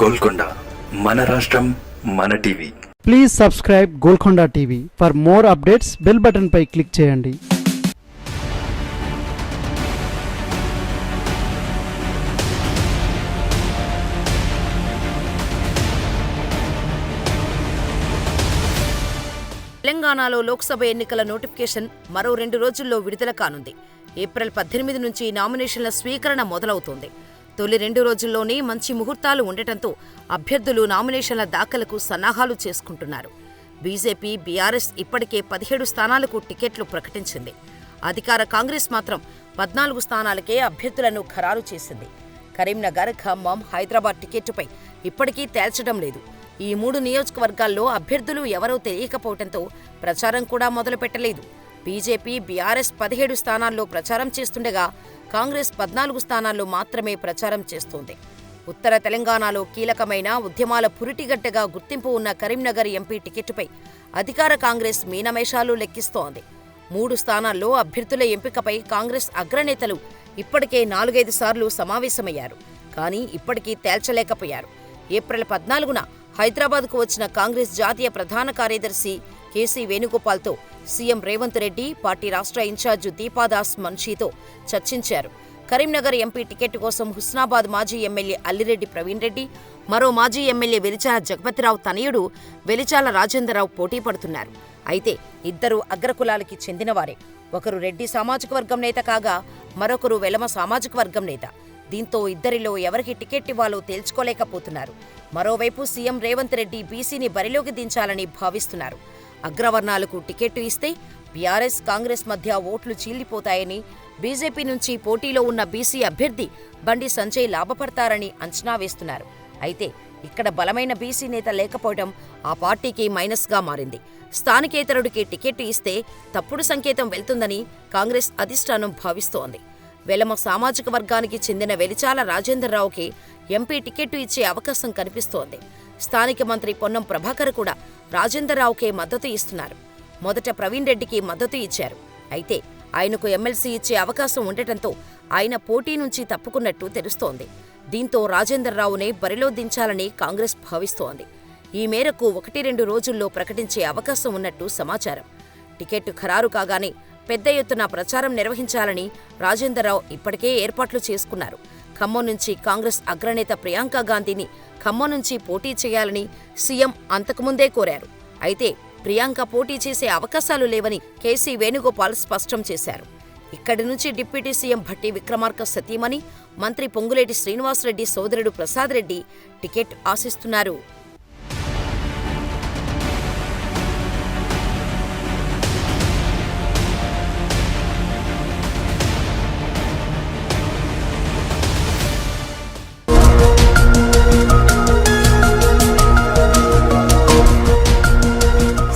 గోల్కొండ మన రాష్ట్రం మన TV. Please subscribe Golconda TV for more updates bell button pi click చేయండి. తెలంగాణలో లోక్సభ ఎన్నికల నోటిఫికేషన్ మరో రెండు రోజుల్లో విడుదల కానుంది. ఏప్రిల్ పద్దెనిమిది నుంచి నామినేషన్ల స్వీకరణ మొదలవుతోంది. తొలి రెండు రోజుల్లోనే మంచి ముహూర్తాలు ఉండటంతో అభ్యర్థులు నామినేషన్ల దాఖలకు సన్నాహాలు చేసుకుంటున్నారు. బీజేపీ బీఆర్ఎస్ ఇప్పటికే పదిహేడు స్థానాలకు టికెట్లు ప్రకటించింది. అధికార కాంగ్రెస్ మాత్రం పద్నాలుగు స్థానాలకే అభ్యర్థులను ఖరారు చేసింది. కరీంనగర్ ఖమ్మం హైదరాబాద్ టికెట్టుపై ఇప్పటికీ తేల్చడం లేదు. ఈ మూడు నియోజకవర్గాల్లో అభ్యర్థులు ఎవరో తెలియకపోవడంతో ప్రచారం కూడా మొదలుపెట్టలేదు. బీజేపీ బీఆర్ఎస్ పదిహేడు స్థానాల్లో ప్రచారం చేస్తుండగా కాంగ్రెస్ పద్నాలుగు స్థానాల్లో మాత్రమే ప్రచారం చేస్తోంది. ఉత్తర తెలంగాణలో కీలకమైన ఉద్యమాల పురిటిగడ్డగా గుర్తింపు ఉన్న కరీంనగర్ ఎంపీ టికెట్టుపై అధికార కాంగ్రెస్ మీనమేషాలు లెక్కిస్తోంది. మూడు స్థానాల్లో అభ్యర్థుల ఎంపికపై కాంగ్రెస్ అగ్రనేతలు ఇప్పటికే నాలుగైదు సార్లు సమావేశమయ్యారు. కానీ ఇప్పటికీ తేల్చలేకపోయారు. ఏప్రిల్ పద్నాలుగున హైదరాబాద్కు వచ్చిన కాంగ్రెస్ జాతీయ ప్రధాన కార్యదర్శి కేసీ వేణుగోపాల్తో సీఎం రేవంత్ రెడ్డి పార్టీ రాష్ట్ర ఇన్ఛార్జ్ దీపాదాస్ మన్షీతో చర్చించారు. కరీంనగర్ ఎంపీ టికెట్ కోసం హుస్నాబాద్ మాజీ ఎమ్మెల్యే అల్లిరెడ్డి ప్రవీణ్ రెడ్డి మరో మాజీ ఎమ్మెల్యే వెలిచాల జగపతిరావు తనయుడు వెలిచాల రాజేంద్రరావు పోటీ పడుతున్నారు. అయితే ఇద్దరు అగ్రకులాలకి చెందినవారే. ఒకరు రెడ్డి సామాజిక వర్గం నేత కాగా మరొకరు వెలమ సామాజిక వర్గం నేత. దీంతో ఇద్దరిలో ఎవరికి టికెట్ ఇవ్వాలో తేల్చుకోలేకపోతున్నారు. మరోవైపు సీఎం రేవంత్ రెడ్డి బీసీని బరిలోకి దించాలని భావిస్తున్నారు. అగ్రవర్ణాలకు టికెట్టు ఇస్తే బీఆర్ఎస్ కాంగ్రెస్ మధ్య ఓట్లు చీలిపోతాయని బీజేపీ నుంచి పోటీలో ఉన్న బీసీ అభ్యర్థి బండి సంజయ్ లాభపడతారని అంచనా వేస్తున్నారు. అయితే ఇక్కడ బలమైన బీసీ నేత లేకపోవడం ఆ పార్టీకి మైనస్గా మారింది. స్థానికేతరుడికి టికెట్ ఇస్తే తప్పుడు సంకేతం వెళ్తుందని కాంగ్రెస్ అధిష్టానం భావిస్తోంది. వెలమ సామాజిక వర్గానికి చెందిన వెలిచాల రాజేంద్రరావుకి ఎంపీ టికెట్టు ఇచ్చే అవకాశం కనిపిస్తోంది. స్థానిక మంత్రి పొన్నం ప్రభాకర్ కూడా రాజేందర్రావుకే మద్దతు ఇస్తున్నారు. మొదట ప్రవీణ్ రెడ్డికి మద్దతు ఇచ్చారు. అయితే ఆయనకు ఎమ్మెల్సీ ఇచ్చే అవకాశం ఉండటంతో ఆయన పోటీ నుంచి తప్పుకున్నట్టు తెలుస్తోంది. దీంతో రాజేందర్రావునే బరిలో దించాలని కాంగ్రెస్ భావిస్తోంది. ఈ మేరకు ఒకటి రెండు రోజుల్లో ప్రకటించే అవకాశం ఉన్నట్టు సమాచారం. టికెట్ ఖరారు కాగానే పెద్ద ఎత్తున ప్రచారం నిర్వహించాలని రాజేంద్రరావు ఇప్పటికే ఏర్పాట్లు చేసుకున్నారు. ఖమ్మం నుంచి కాంగ్రెస్ అగ్రనేత ప్రియాంక గాంధీని ఖమ్మం నుంచి పోటీ చేయాలని సీఎం అంతకుముందే కోరారు. అయితే ప్రియాంక పోటీ చేసే అవకాశాలు లేవని కేసీ వేణుగోపాల్ స్పష్టం చేశారు. ఇక్కడి నుంచి డిప్యూటీ సీఎం భట్టి విక్రమార్క సతీమణి మంత్రి పొంగులేటి శ్రీనివాసరెడ్డి సోదరుడు ప్రసాద్ రెడ్డి టికెట్ ఆశిస్తున్నారు.